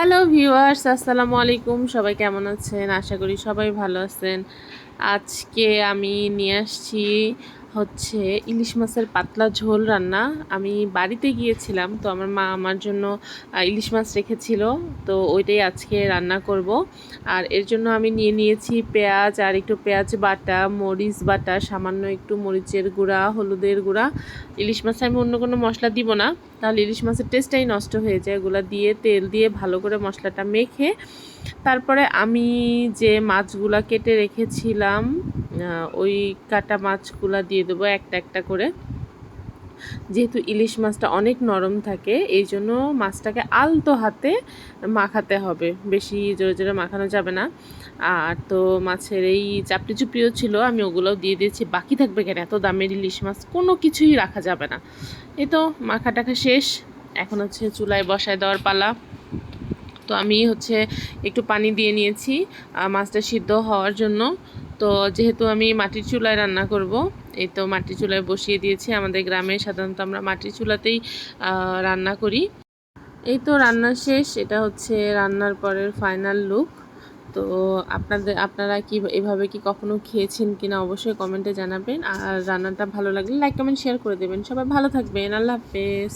Hello viewers আসসালামু আলাইকুম। সবাই কেমন আছেন? আশা করি সবাই ভালো আছেন। আজকে আমি নিয়ে আসছি হচ্ছে ইলিশ মাছের পাতলা ঝোল রান্না। আমি বাড়িতে গিয়েছিলাম, তো আমার মা আমার জন্য ইলিশ মাছ রেখেছিল, তো ওইটাই আজকে রান্না করব। আর এর জন্য আমি নিয়ে নিয়েছি পেঁয়াজ, আর একটু পেঁয়াজ বাটা, মরিচ বাটা, সামান্য একটু মরিচের গুঁড়া, হলুদের গুঁড়া। ইলিশ মাছে আমি অন্য কোনো মশলা দিব না, তাহলে ইলিশ মাছের টেস্টটাই নষ্ট হয়ে যায়। এগুলো দিয়ে তেল দিয়ে ভালো করে মশলাটা মেখে, তারপরে আমি যে মাছগুলা কেটে রেখেছিলাম ওই কাটা মাছগুলা দিয়ে দেবো একটা একটা করে। যেহেতু ইলিশ মাছটা অনেক নরম থাকে, এই জন্য মাছটাকে আলতো হাতে মাখাতে হবে। বেশি জোরে জোরে মাখানো যাবে না। আর তো মাছের এই চাপড়ি চুপড়িও ছিল, আমি ওগুলোও দিয়ে দিয়েছি। বাকি থাকবে কেন? এত দামের ইলিশ মাছ, কোনো কিছুই রাখা যাবে না। এই তো মাখা টাখা শেষ। এখন হচ্ছে চুলায় বসায় দেওয়ার পালা। তো আমি হচ্ছে একটু পানি দিয়ে নিয়েছি মাছটা সিদ্ধ হওয়ার জন্য। তো যেহেতু আমি মাটির চুলায় রান্না করব, এই তো মাটির চুলায় বসিয়ে দিয়েছি। আমাদের গ্রামে সাধারণত আমরা মাটির চুলাতেই রান্না করি। এই তো রান্না শেষ, এটা হচ্ছে রান্নার পরের ফাইনাল লুক তো আপনাদের, আপনারা কি, এভাবে কি কখনো খেয়েছেন কিনা অবশ্যই কমেন্টে জানাবেন। আর রান্নাটা ভালো লাগলে লাইক কমেন্ট শেয়ার করে দেবেন। সবাই ভালো থাকবেন। আল্লাহ হাফেজ।